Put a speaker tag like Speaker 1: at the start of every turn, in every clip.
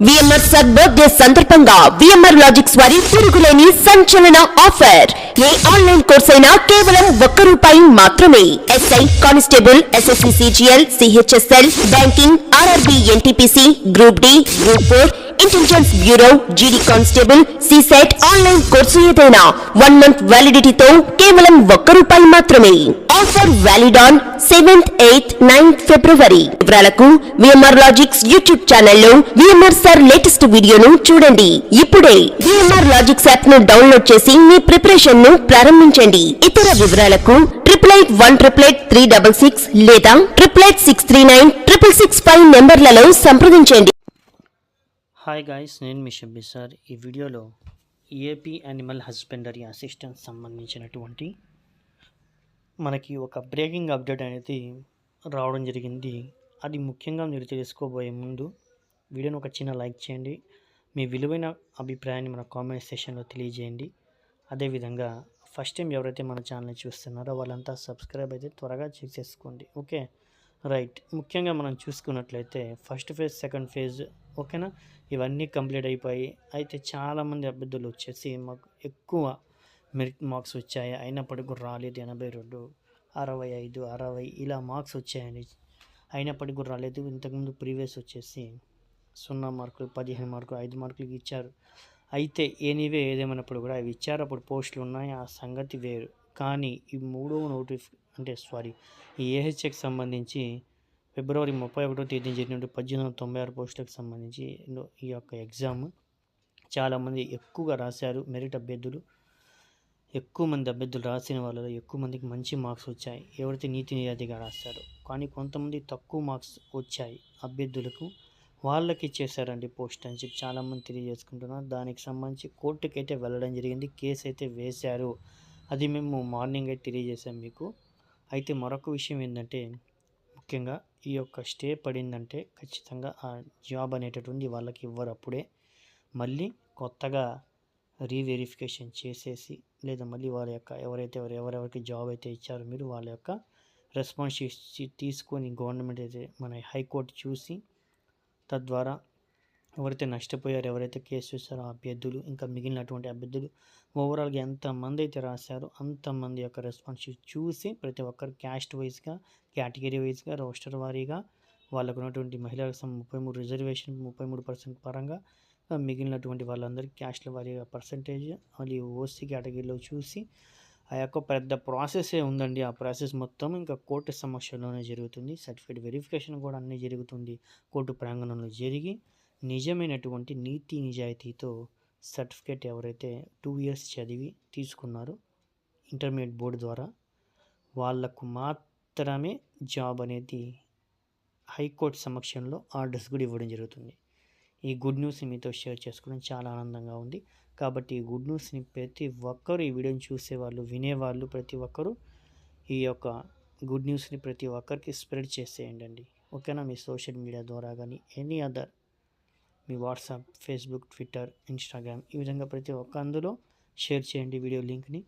Speaker 1: VMR sir birthday సందర్భంగా VMR logics వారి తిరుగులేని సంచలన ఆఫర్. ఏ ఆన్లైన్ కోర్స్ అయినా కేవలం ఒక్క రూపాయి మాత్రమే. SI constable SSC CGL CHSL banking RRB NTPC group D group four intelligence bureau GD constable సిసెట్ online course ఏదైనా వన్ మంత్ వ్యాలిడిటీతో కేవలం ఒక్క రూపాయి మాత్రమే. Offer valid on seventh eighth ninth February వివరాలకు విఎంఆర్ లాజిక్స్ యూట్యూబ్ ఛానల్లో విఎంఆర్ సార్ లేటెస్ట్ వీడియోను చూడండి. ఇప్పుడే విఎంఆర్ లాజిక్స్ యాప్ను డౌన్లోడ్ చేసి మీ ప్రిపరేషన్ను ప్రారంభించండి. ఇతర వివరాలకు triple eight one triple eight three double six లేదా triple eight six three nine triple six five నెంబర్లలో సంప్రదించండి.
Speaker 2: హాయ్ గాయస్ నేను మీ షబ్బీ సార్. ఈ వీడియోలో ఏపీ యానిమల్ హస్బెండరీ అసిస్టెంట్ సంబంధించినటువంటి మనకి ఒక బ్రేకింగ్ అప్డేట్ అనేది రావడం జరిగింది. అది ముఖ్యంగా మీరు తెలుసుకోబోయే ముందు వీడియోని ఒక చిన్న లైక్ చేయండి. మీ విలువైన అభిప్రాయాన్ని మన కామెంట్ సెషన్లో తెలియజేయండి. అదేవిధంగా ఫస్ట్ టైం ఎవరైతే మన ఛానల్ని చూస్తున్నారో వాళ్ళంతా సబ్స్క్రైబ్ అయితే త్వరగా చెక్ చేసుకోండి ఓకే? రైట్. ముఖ్యంగా మనం చూసుకున్నట్లయితే ఫస్ట్ ఫేజ్ సెకండ్ ఫేజ్ ఓకేనా? ఇవన్నీ కంప్లీట్ అయిపోయి అయితే చాలామంది అభ్యర్థులు వచ్చేసి మాకు ఎక్కువ మెరిట్ మార్క్స్ వచ్చాయి. అయినప్పటికీ కూడా రాలేదు. ఎనభై రెండు అరవై ఐదు అరవై ఇలా మార్క్స్ వచ్చాయండి అయినప్పటికీ కూడా రాలేదు. ఇంతకుముందు ప్రీవియస్ వచ్చేసి సున్నా మార్కులు పదిహేను మార్కులు ఐదు మార్కులకి ఇచ్చారు. అయితే ఏనివే ఏదేమైనప్పుడు కూడా అవి ఇచ్చారు. అప్పుడు పోస్టులు ఉన్నాయి. ఆ సంగతి వేరు. కానీ ఈ మూడవ నోటిఫి అంటే సారీ ఈ ఏహెచ్ఏకి సంబంధించి ఫిబ్రవరి ముప్పై ఒకటో తేదీ జరిగినటువంటి పద్దెనిమిది వందల తొంభై ఆరు పోస్టులకు సంబంధించి ఈ యొక్క ఎగ్జామ్ చాలామంది ఎక్కువగా రాశారు మెరిట్ అభ్యర్థులు ఎక్కువ మంది అభ్యర్థులు రాసిన వాళ్ళలో ఎక్కువ మందికి మంచి మార్క్స్ వచ్చాయి. ఎవరైతే నీతి నిజాతిగా రాశారు కానీ కొంతమంది తక్కువ మార్క్స్ వచ్చాయి అభ్యర్థులకు వాళ్ళకి ఇచ్చేసారండి పోస్ట్ అని చెప్పి చాలామంది తెలియజేసుకుంటున్నారు. దానికి సంబంధించి కోర్టుకి అయితే వెళ్ళడం జరిగింది కేసు అయితే వేశారు. అది మేము మార్నింగ్ అయితే తెలియజేసాం మీకు. అయితే మరొక విషయం ఏంటంటే ముఖ్యంగా ఈ యొక్క స్టే పడిందంటే ఖచ్చితంగా ఆ జాబ్ అనేటటువంటి వాళ్ళకి ఇవ్వరు అప్పుడే. మళ్ళీ కొత్తగా రీవెరిఫికేషన్ చేసేసి లేదా మళ్ళీ వాళ్ళ యొక్క ఎవరైతే ఎవరు ఎవరెవరికి జాబ్ అయితే ఇచ్చారో మీరు వాళ్ళ యొక్క రెస్పాన్సిబిలిటీ తీసుకొని గవర్నమెంట్ అయితే మన హైకోర్టు చూసి తద్వారా ఎవరైతే నష్టపోయారు ఎవరైతే కేసు చూస్తారో ఆ అభ్యర్థులు ఇంకా మిగిలినటువంటి అభ్యర్థులు ఓవరాల్గా ఎంతమంది అయితే రాశారో అంతమంది యొక్క రెస్పాన్స్ చూసి ప్రతి ఒక్కరు క్యాస్ట్ వైజ్గా కేటగిరీ వైజ్గా రోస్టర్ వారీగా వాళ్ళకు ఉన్నటువంటి మహిళలకు ముప్పై మూడు రిజర్వేషన్ ముప్పై మూడు పర్సెంట్ పరంగా మిగిలినటువంటి వాళ్ళందరికీ క్యాస్ట్ల వారీగా పర్సంటేజ్ మళ్ళీ ఓసీ కేటగిరీలో చూసి ఆ యొక్క పెద్ద ప్రాసెసే ఉందండి? ఆ ప్రాసెస్ మొత్తం ఇంకా కోర్టు సమక్షంలోనే జరుగుతుంది. సర్టిఫికేట్ వెరిఫికేషన్ కూడా అన్నీ జరుగుతుంది. కోర్టు ప్రాంగణంలో జరిగి నిజమైనటువంటి నీతి నిజాయితీతో సర్టిఫికేట్ ఎవరైతే టూ ఇయర్స్ చదివి తీసుకున్నారో ఇంటర్మీడియట్ బోర్డు ద్వారా వాళ్ళకు మాత్రమే జాబ్ అనేది హైకోర్టు సమక్షంలో ఆర్డర్స్ కూడా ఇవ్వడం జరుగుతుంది. ఈ గుడ్ న్యూస్ని మీతో షేర్ చేసుకోవడం చాలా ఆనందంగా ఉంది. కాబట్టి ఈ గుడ్ న్యూస్ని ప్రతి ఒక్కరు ఈ వీడియోని చూసేవాళ్ళు వినేవాళ్ళు ప్రతి ఒక్కరూ ఈ యొక్క గుడ్ న్యూస్ని ప్రతి ఒక్కరికి స్ప్రెడ్ చేసేయండి ఓకేనా? మీ సోషల్ మీడియా ద్వారా కానీ ఎనీ అదర్ మీ వాట్సాప్ ఫేస్బుక్ ట్విట్టర్ ఇన్స్టాగ్రామ్ ఈ విధంగా ప్రతి ఒక్క అందులో షేర్ చేయండి వీడియో లింక్ని.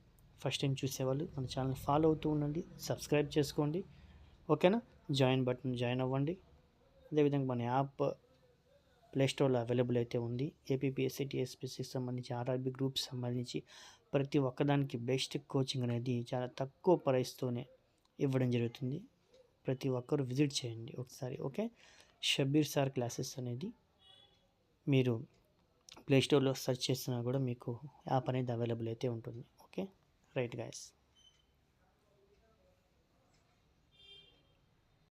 Speaker 2: ఫస్ట్ టైం చూసేవాళ్ళు మన ఛానల్ ఫాలో అవుతూ ఉండండి సబ్స్క్రైబ్ చేసుకోండి. ఓకేనా? జాయిన్ బటన్ జాయిన్ అవ్వండి. అదేవిధంగా మన యాప్ ప్లేస్టోర్లో అవైలబుల్ అయితే ఉంది. ఏపీఎస్సీ టీఎస్పీసీకి సంబంధించి ఆర్ఆర్బీ గ్రూప్ సంబంధించి ప్రతి ఒక్కదానికి బెస్ట్ కోచింగ్ అనేది చాలా తక్కువ ప్రైస్తోనే ఇవ్వడం జరుగుతుంది. ప్రతి ఒక్కరు విజిట్ చేయండి ఒకసారి ఓకే? షబీర్ సార్ క్లాసెస్ అనేది మీరు ప్లేస్టోర్లో సెర్చ్ చేసినా కూడా మీకు యాప్ అనేది అవైలబుల్ అయితే ఉంటుంది. ఓకే? Right guys